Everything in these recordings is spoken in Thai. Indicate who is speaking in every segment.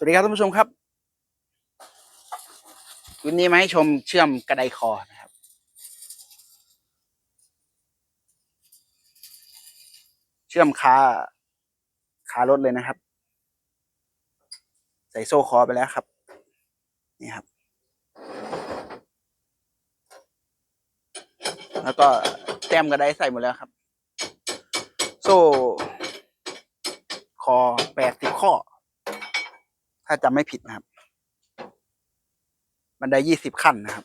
Speaker 1: สวัสดีครับท่านผู้ชมครับวันนี้มาให้ชมเชื่อมกระไดคอนะครับ เชื่อมคาคารถเลยนะครับ ใส่โซ่คอไปแล้วครับ นี่ครับ แล้วก็แต้มกระไดใส่หมดแล้วครับ โซ่ คอแปดสิบข้อ ถ้าจำไม่ผิดนะครับ บันไดยี่สิบขั้นนะครับ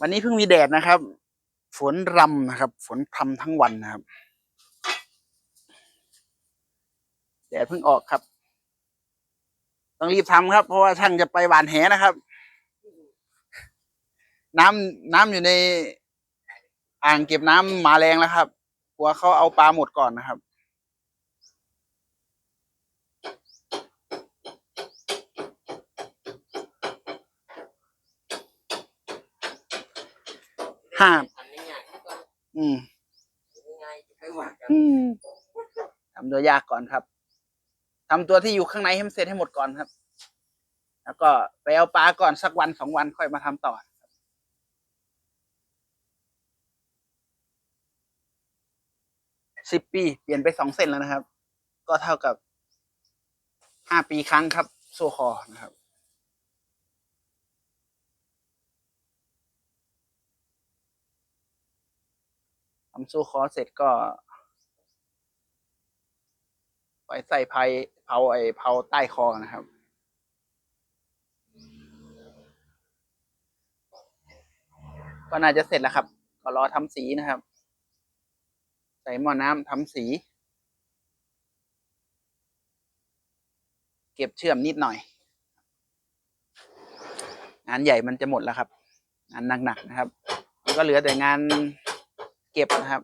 Speaker 1: วันนี้เพิ่งมีแดดนะครับ ฝนรำนะครับ ฝนพรำทั้งวันนะครับ แดดเพิ่งออกครับ ต้องรีบทำครับ เพราะว่าช่างจะไปหวานแหนะครับ น้ำน้ำอยู่ใน อ่างเก็บน้ำมาแรงแล้วครับกลัวเขาเอาปลาหมดก่อนนะครับ ห้า
Speaker 2: ทำง่ายๆก็
Speaker 1: อืม
Speaker 2: ง่ายๆค่อยว่ากัน
Speaker 1: ทำตัวยากก่อนครับทำตัวที่อยู่ข้างในให้มันเสร็จให้หมดก่อนครับ แล้วก็ไปเอาปลาก่อนสักวันสองวันค่อยมาทำต่อ สิบปี เปลี่ยนไปสองเส้นแล้วนะครับ ก็เท่ากับห้าปีครั้งครับ โซคอนะครับ ทำโซคอเสร็จก็ไปใส่ไพเผาไอเผาใต้คอนะครับก็น่าจะเสร็จแล้วครับ ก็รอทำสีนะครับ ใส่หม้อน้ำทำสี เก็บเชื่อมนิดหน่อย งานใหญ่มันจะหมดแล้วครับ งานหนักๆนะครับ ก็เหลือแต่งานเก็บนะครับ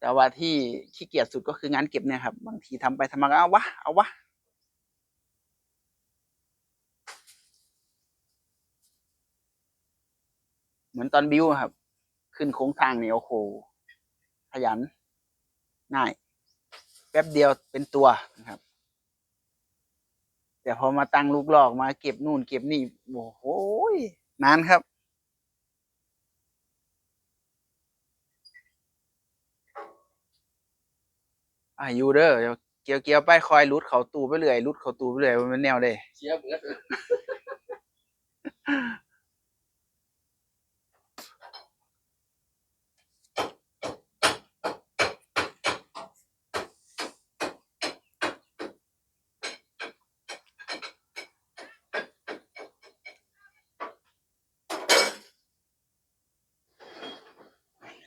Speaker 1: แต่ว่าที่ขี้เกียจสุดก็คืองานเก็บเนี่ยครับ บางทีทำไปทำมาก็เอาวะ เอาวะ เหมือนตอนบิวครับ ขึ้นโค้งทางเนี่ยโอ้โหขยันง่าย แป๊บเดียวเป็นตัวนะครับ แต่พอมาตั้งลูกหลอกมาเก็บนู่นเก็บนี่โอ้โหนานครับอ่ายูเด้อเดี๋ยวเกี่ยวเกี่ยวไปคอยรุดเขาตูไปเรื่อยรุดเขาตูไปเรื่อยมันแนวเด้
Speaker 2: เชียร์เ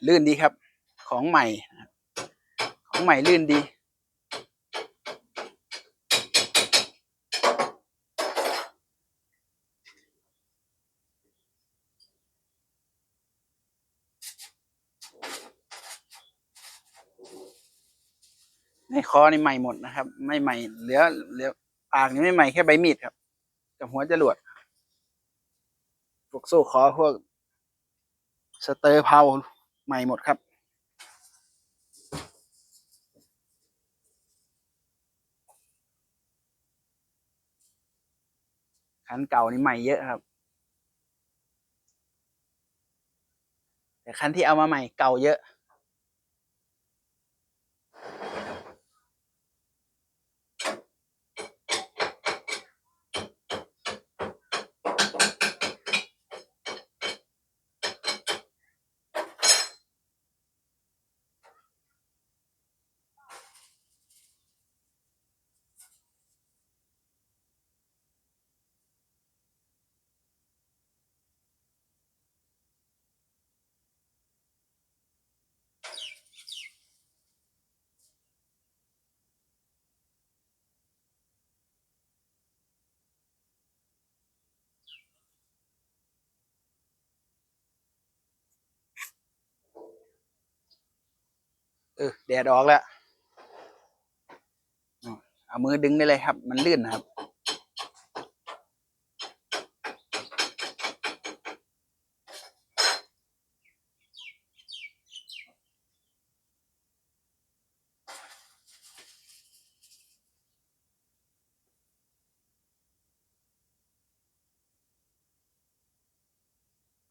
Speaker 2: ลื่
Speaker 1: นดีครับ ของใหม่ ของใหม่ลื่นดี ในคอนี่ใหม่หมดนะครับ ไม่ใหม่เหลือเหลือปากนี่ไม่ใหม่แค่ใบมีดครับ กับหัวจรวดพวกโซ่คอพวกสเตอร์เพา ใหม่หมดครับ คันเก่านี่ใหม่เยอะครับ แต่คันที่เอามาใหม่เก่าเยอะ เออแดดออกแล้ว เอามือดึงได้เลยครับ มันลื่นนะครับ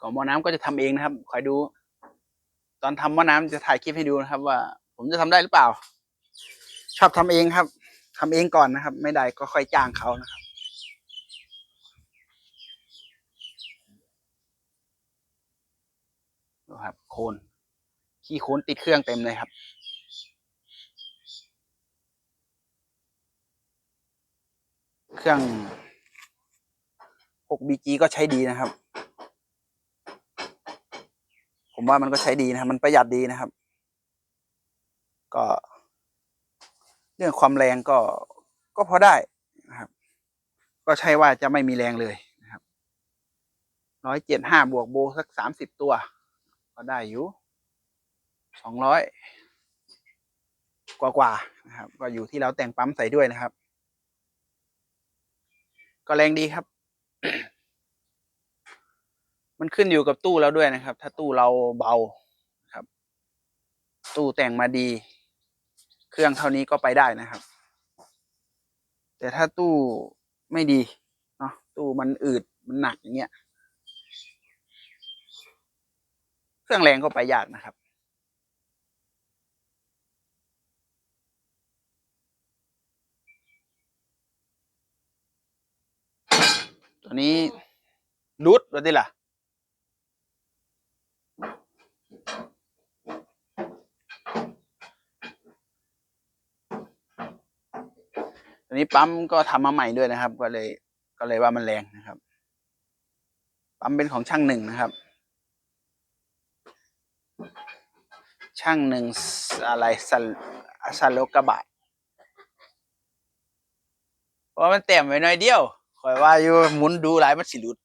Speaker 1: ก่อนมอน้ำก็จะทำเองนะครับ คอยดู ตอนทำหม้อน้ำจะถ่ายคลิปให้ดูนะครับ ว่า ผมจะทำได้หรือเปล่า ชอบทำเองครับทำเองก่อนนะครับ ไม่ได้ก็ค่อยจ้างเขานะครับดูครับ โคนขี้โคนติดเครื่องเต็มเลยครับเครื่อง 6BG ก็ใช้ดีนะครับ ผมว่ามันก็ใช้ดีนะครับ มันประหยัดดีนะครับ ก็ เรื่องความแรงก็ก็พอได้นะครับ ก็ใช่ว่าจะไม่มีแรงเลยนะครับร้อยเจ็ดห้าบวกโบสักสามสิบตัว ก็ได้อยู่สองร้อยกว่ากว่าๆนะครับ ก็อยู่ที่เราแต่งปั๊มใส่ด้วยนะครับ ก็แรงดีครับ มันขึ้นอยู่กับตู้เราด้วยนะครับ ถ้าตู้เราเบาครับ ตู้แต่งมาดี เครื่องเท่านี้ก็ไปได้นะครับ แต่ถ้าตู้ไม่ดีเนาะตู้มันอืดมันหนักอย่างเงี้ยเครื่องแรงก็ไปยากนะครับตัวนี้รูดว่าดิล่ะ ตัวนี้ปั๊มก็ทำมาใหม่ด้วยนะครับ ก็เลยก็เลยว่ามันแรงนะครับ ปั๊มเป็นของช่างหนึ่งนะครับ ช่างหนึ่งอะไรสันสันโลกระบะเพราะมันเต็มไว้หน่อยเดียวคอยว่าอยู่หมุนดูหลายมันสิหลุด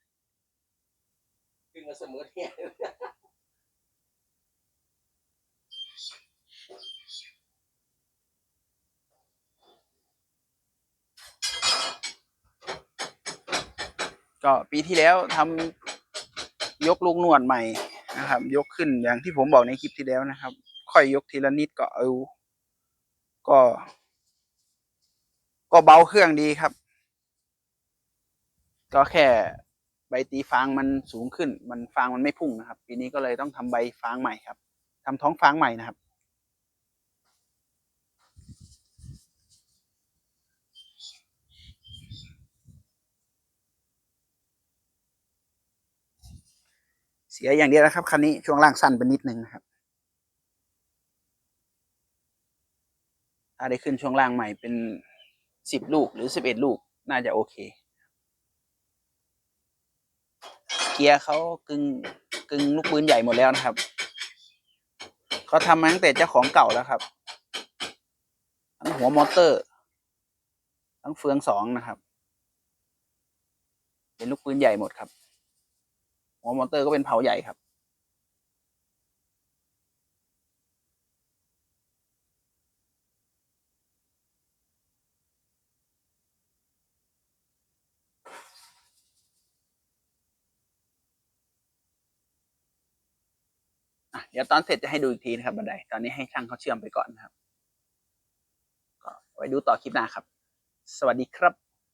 Speaker 2: ขึ้นมาเสมอเนี่ย
Speaker 1: ก็ปีที่แล้วทำยกลูกนวดใหม่นะครับ ยกขึ้นอย่างที่ผมบอกในคลิปที่แล้วนะครับ ค่อยยกทีละนิดก็เอาก็ ก็เบาเครื่องดีครับ ก็แค่ใบตีฟางมันสูงขึ้น มันฟางมันไม่พุ่งนะครับ ปีนี้ก็เลยต้องทำใบฟางใหม่ครับทำท้องฟางใหม่นะครับ เสียอย่างเดียวนะครับคันนี้ช่วงล่างสั้นไปนิดนึงนะครับถ้าได้ขึ้นช่วงล่างใหม่เป็นสิบลูกหรือสิบเอ็ดลูกน่าจะโอเค เกียร์เขากึ่งกึ่งลูกปืนใหญ่หมดแล้วนะครับเขาทำมาตั้งแต่เจ้าของเก่าแล้วครับ ทั้งหัวมอเตอร์ ทั้งเฟืองสองนะครับ เป็นลูกปืนใหญ่หมดครับ หัวมอเตอร์ก็เป็นเผาใหญ่ครับเดี๋ยวตอนเสร็จจะให้ดูอีกทีนะครับบันไดตอนนี้ให้ช่างเขาเชื่อมไปก่อนนะครับ ก็ไว้ดูต่อคลิปหน้าครับ สวัสดีครับ